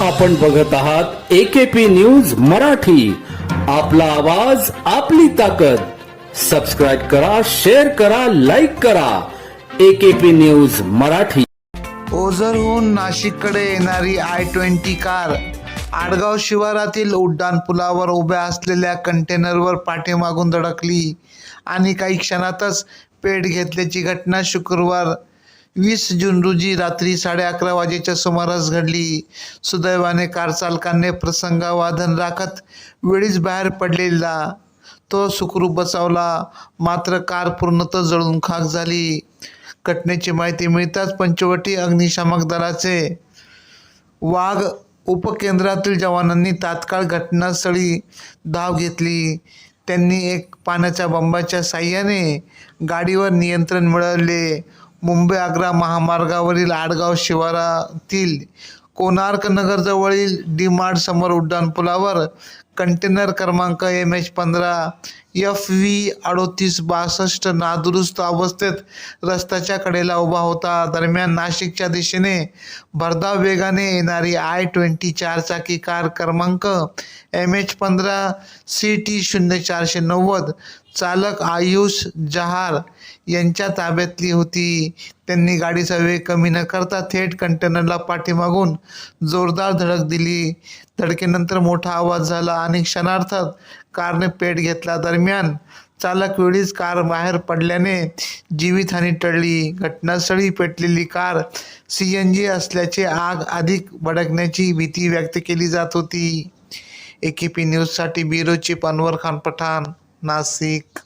आपण बघत आहात एकेपी न्यूज मराठी. आपला आवाज आपली ताकद. सबस्क्राईब करा शेअर करा लाईक करा. AKP news Marathi. ओझरहून नाशिककडे येणारी आय ट्वेंटी कार आडगाव शिवारातील उड्डाणपुलावर उभ्या असलेल्या कंटेनरवर पाठीमागून धडकली. आणि काही क्षणातच पेट घेतल्याची घटना शुक्रवार वीस जून रोजी रात्री साडे अकरा वाजेच्या सुमारास घडली. सुदैवाने कार चालकाने प्रसंगावाधन राखत वेळीच बाहेर पडलेला. तो सुखरूप बचावला मात्र कार पूर्णतः जळून खाक झाली. घटनेची माहिती मिळताच पंचवटी अग्निशामक दलाचे वाघ उपकेंद्रातील जवानांनी तात्काळ घटनास्थळी धाव घेतली. त्यांनी एक पाण्याच्या बंबाच्या साह्याने गाडीवर नियंत्रण मिळवले. मुंबई आग्रा महामार्गावरील आडगाव शिवारातील कोणार्क नगरजवळील डी मार्ट समोर उड्डाणपुलावर कंटेनर क्रमांक एम एच पंधरा एफ व्ही अडोतीस बासष्ट नादुरुस्त अवस्थेत रस्त्याच्या कडेला उभा होता. दरम्यान नाशिकच्या दिशेने भरधाव वेगाने येणारी आय ट्वेंटी चारचाकी कार क्रमांक एम एच पंधरा सी टी शून्य चारशे नव्वद चालक आयुष जहार यांच्या ताब्यातली होती. त्यांनी गाडीचा वेग कमी न करता थेट कंटेनरला पाठीमागून जोरदार धडक दिली. धडकेनंतर मोठा आवाज झाला आणि क्षणार्थात कारने पेट घेतला. दरम्यान दरम्यान चालक वेळीच कार बाहेर पडल्याने जीवितहानी टळली. घटनास्थळी पेटलेली कार सी एन जी असल्याचे आग अधिक भडकण्याची भीती व्यक्त केली जात होती. ए के पी न्यूजसाठी ब्युरो चीफ अनवर खान पठाण नाशिक.